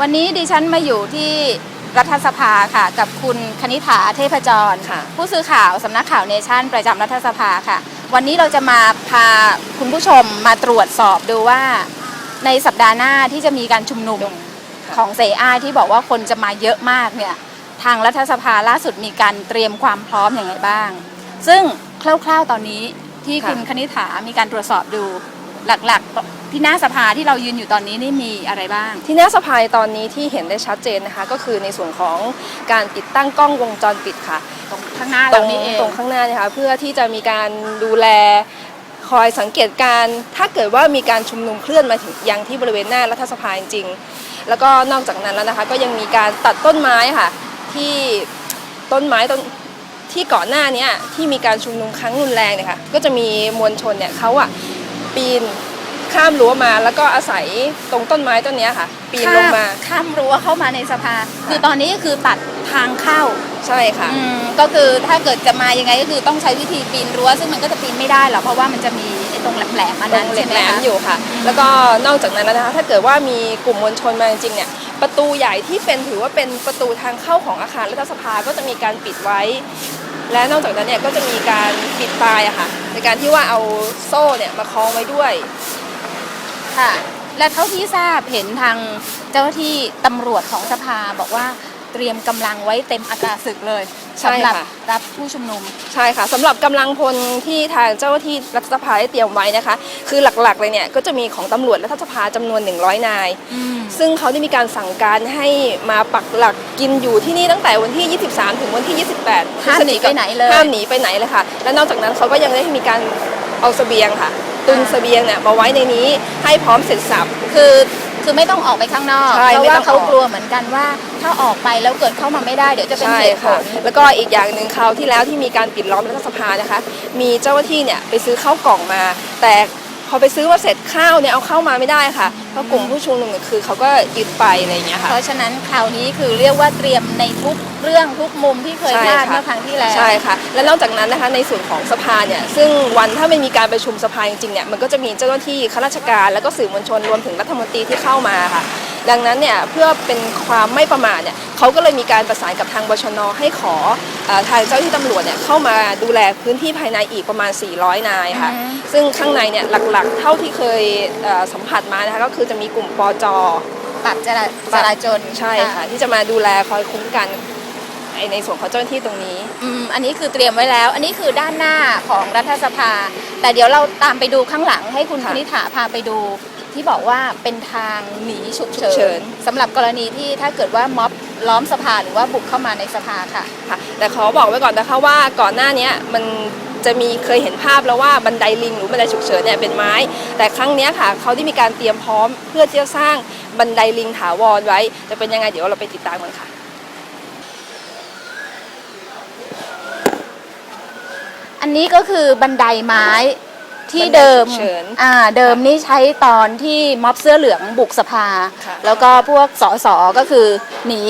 วันนี้ดิฉันมาอยู่ที่รัฐสภาค่ะ กับคุณคณิ t าเทพจร ค่ะ ผู้สื่อข่าวสำนักข่าวเนชั่นประจำรัฐสภาค่ะ วันนี้เราจะมาพาคุณผู้ชมมาตรวจสอบดูว่า ในสัปดาห์หน้าที่จะมีการชุมนุมของเซอาที่บอกว่าคนจะมาเยอะมากเนี่ยทางรัฐสภาล่าสุดมีการเตรียมความพร้อมอย่างไรบ้าง ซึ่งคร่าวๆตอนนี้ที่ค่ะ คุณคณิ t ามีการตรวจสอบดู หลักๆ ที่หน้าสภาที่เรายืนอยู่ตอนนี้นี่มีอะไรบ้าง ที่หน้าสภายตอนนี้ที่เห็นได้ชัดเจนนะคะ ก็คือในส่วนของการติดตั้งกล้องวงจรปิดค่ะ ตรงข้างหน้าตรเรางนี่เองตรงข้างหน้านะคะเพื่อที่จะมีการดูแลคอยสังเกตการณ์ถ้าเกิดว่ามีการชุมนุมเคลื่อนมาถึงยังที่บริเวณหน้ารัฐสภาจริงๆแล้วก็นอกจากนั้นแล้วนะคะ ก็ยังมีการตัดต้นไม้ค่ะ ที่ต้นไม้ต้นที่ก่อนหน้าเนี้ยที่มีการชุมนุมครั้งรุนแรงเนี่ยค่ะก็จะมีมวลชนเนี่ยเขาอะ ปีนข้ามรั้วมาแล้วก็อาศัยตรงต้นไม้ต้นเนี้ยค่ะ ปีนลงมาข้ามรั้วเข้ามาในสภา คือตอนนี้ก็คือตัดทางเข้าใช่ค่ะอืมก็คือถ้าเกิดจะมายังไงก็คือต้องใช้วิธีปีนรั้ว ซึ่งมันก็จะปีนไม่ได้หรอกเพราะว่ามันจะมีไอ้ตรงแหลมๆอันตรนั้นงเหล็ใช่กไหมแหลมคะอยู่ค่ะ แล้วก็นอกจากนั้นแล้วนะคะ ถ้าเกิดว่ามีกลุ่มมวลชนมาจริงๆเนี่ยประตูใหญ่ที่เป็นถือว่าเป็นประตูทางเข้าของอาคารรัฐสภาก็จะมีการปิดไว้ และนอกจากนั้นเนี่ยก็จะมีการปิดปลายอะค่ะ ในการที่ว่าเอาโซ่เนี่ยมาคล้องไว้ด้วยค่ะ และเท่าที่ทราบเห็นทางเจ้าหน้าที่ตำรวจของสภาบอกว่าเตรียมกำลังไว้เต็มอัตราศึกเลย ใช่สำหรับค่ะ รับผู้ชุมนุม ใช่ค่ะสำหรับกำลังพลที่ทางเจ้าหน้าที่รัฐสภาได้เตรียมไว้นะคะ คือหลักๆเลยเนี่ยก็จะมีของตำรวจรัฐสภาจำนวน 100 นายอืมซึ่งเขาได้มีการสั่งการให้มาปักหลักกินอยู่ที่นี่ตั้งแต่วันที่ 23 ถึงวันที่ 28ห้ามหนีไปไหนเลย ห้ามหนีไปไหนเลยค่ะ และนอกจากนั้นเขาก็ยังได้มีการเอาเสบียงค่ะ ตุนเสบียงเนี่ยมาไว้ในนี้ให้พร้อมเสร็จสับคือ คือไม่ต้องออกไปข้างนอก ใช่เพราะไม่ว่าต้องเขาออก กลัวเหมือนกันว่า ถ้าออกไปแล้วเกิดเข้ามาไม่ได้เดี๋ยวจะเป็นใช่เหตุผค่ะ ล แล้วก็อีกอย่างหนึ่งคราวที่แล้วที่มีการปิดล้อมรัฐสภานะคะ มีเจ้าหน้าที่เนี่ยไปซื้อข้าวกล่องมา แต่ พอไปซื้อมาเสร็จข้าวเนี่ยเอาเข้ามาไม่ได้ค่ะเพราะกลุ่มผู้ชุมนุมเนี่ยคือเขาก็ยึดไปอะไรอย่างเงี้ยค่ะ เพราะฉะนั้นคราวนี้คือเรียกว่าเตรียมในทุกเรื่องทุกมุมที่เคยใช่พลาดค่ะเมื่อครั้งที่แล้ว ใช่ค่ะ และนอกจากนั้นนะคะในส่วนของสภาเนี่ยซึ่งวันถ้าไม่มีการประชุมสภาจริงๆเนี่ยมันก็จะมีเจ้าหน้าที่ข้าราชการ แล้วก็สื่อมวลชนรวมถึงรัฐมนตรีที่เข้ามาค่ะ ดังนั้นเนี่ยเพื่อเป็นความไม่ประมาทเนี่ยเขาก็เลยมีการประสานกับทางบชน ให้ขอเออทางเจ้าหน้าที่ตำรวจเนี่ยเข้ามาดูแลพื้นที่ภายในอีกประมาณ 400 นายค่ะอืมซึ่งข้างในเนี่ยหลักๆ เท่าที่เคยเอ่อสัมผัสมานะคะก็คือจะมีกลุ่มปจปรับจราจราจรใช่ค่ะที่จะมาดูแลคอยคุ้มกันไอ้ในส่วนของเจ้าหน้าที่ตรงนี้อืมอันนี้คือเตรียมไว้แล้ว อันนี้คือด้านหน้าของรัฐสภา แต่เดี๋ยวเราตามไปดูข้างหลังให้คุณคค่ะณิษฐาพาไปดู ที่บอกว่าเป็นทางหนีฉุกฉุกเฉิเฉิน นสำหรับกรณีที่ถ้าเกิดว่าม็อบล้อมสภาหรือว่าบุกเข้ามาในสภาค่ะ ค่ะแต่ขอบอกไว้ก่อนนะคะว่าก่อนหน้าเนี้ยมันจะมีเคยเห็นภาพแล้วว่าบันไดลิงหรือบันไดฉุกเฉินเนี่ยเป็นไม้ แต่ครั้งเนี้ยค่ะเขาได้มีการเตรียมพร้อมเพื่อที่จะสร้างบันไดลิงถาวรไว้ จะเป็นยังไงเดี๋ยวเราไปติดตามกันค่ะ อันนี้ก็คือบันไดไม้ ที่บันไดเดิมฉุกเฉินอ่าเดิมนี่ใช้ตอนที่ม็อบเสื้อเหลืองบุกสภา ค่ะ แล้วก็พวกสสก็คือหนี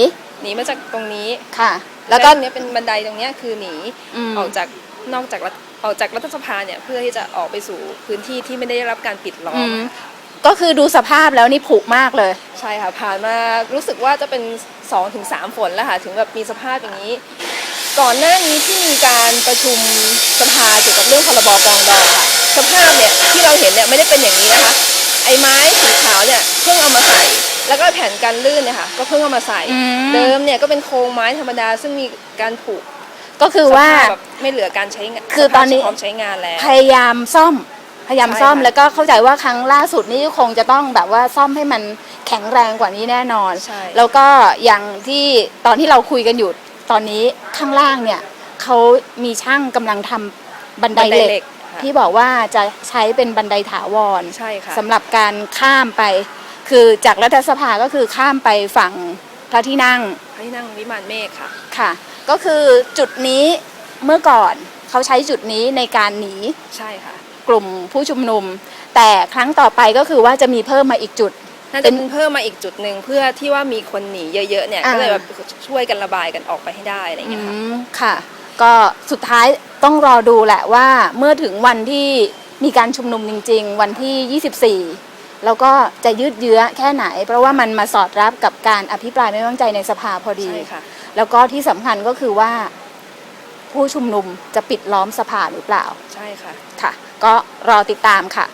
หนีมาจากตรงนี้ค่ะ แล้แล้ววก็ก็ เนี้ยเป็นบันไดตรงเนี้ยคือหนีอืม ออกจากนอกจากรัฐออกจากรัฐสภาเนี่ยเพื่อที่จะออกไปสู่พื้นที่ที่ไม่ได้รับการปิดล้ออืมมก็คือดูสภาพแล้วนี่ผุมากเลย ใช่ค่ะผ่านมารู้สึกว่าจะเป็น2-3ถึง3ฝนแล้วค่ะถึงแบบมีสภาพอย่างนี้ ก่อนหน้านี้ที่มีการประชุมสภาเกี่ยวกับเรื่องพรบกองดองค่ะสภาพเนี่ยที่เราเห็นเนี่ยไม่ได้เป็นอย่างนี้นะคะไอ้ไม้สีขาวเนี่ยเพิ่งเอามาใส่ แล้วก็แผ่นกันลื่นเนี่ยค่ะก็เพิ่งเอามาใส่ อืม เดิมเนี่ยก็เป็นโครงไม้ธรรมดาซึ่งมีการผุก็คือว่า สภพแบบไม่เหลือการใช้งานคือตอนนี้ สภาพพร้อมใช้งานแล้ว พยายามซ่อม พยายามใช่ซ่อมค่ะแล้วก็เข้าใจว่าครั้งล่าสุดนี่คงจะต้องแบบว่าซ่อมให้มันแข็งแรงกว่านี้แน่นอน ใช่แล้วก็อย่างที่ตอนที่เราคุยกันอยู่ ตอนนี้ข้างล่างเนี่ยเขามีช่างกำลังทำบันไดบันไดเหเหล็ล็กกค่ะ ที่บอกว่าจะใช้เป็นบันไดถาวรใช่ค่ะสำหรับการข้ามไป คือจากรัฐสภาก็คือข้ามไปฝั่งพระที่นั่ง พระที่นั่งวิมานเมฆค่ะ ค่ะ ก็คือจุดนี้เมื่อก่อนเขาใช้จุดนี้ในการหนีใช่ค่ะ กลุ่มผู้ชุมนุม แต่ครั้งต่อไปก็คือว่าจะมีเพิ่มมาอีกจุด น่าเป็จะนเพิ่มมาอีกจุดหนึ่งเพื่อที่ว่ามีคนหนีเยอะๆเนี่ย อ่า ก็เลยแบบช่วยกันระบายกันออกไปให้ได้อะไรอย่างอืเงี้ยค่ะมค่ะ ก็สุดท้ายต้องรอดูแหละว่าเมื่อถึงวันที่มีการชุมนุมจริง ๆ วันที่ 24 แล้วก็จะยืดเยื้อแค่ไหน เพราะว่ามันมาสอดรับกับการอภิปรายไม่ไว้วางใจในสภาพอดี ใช่ค่ะ แล้วก็ที่สำคัญก็คือว่า ผู้ชุมนุมจะปิดล้อมสภาหรือเปล่า ใช่ค่ะ ค่ะก็รอติดตามค่ะ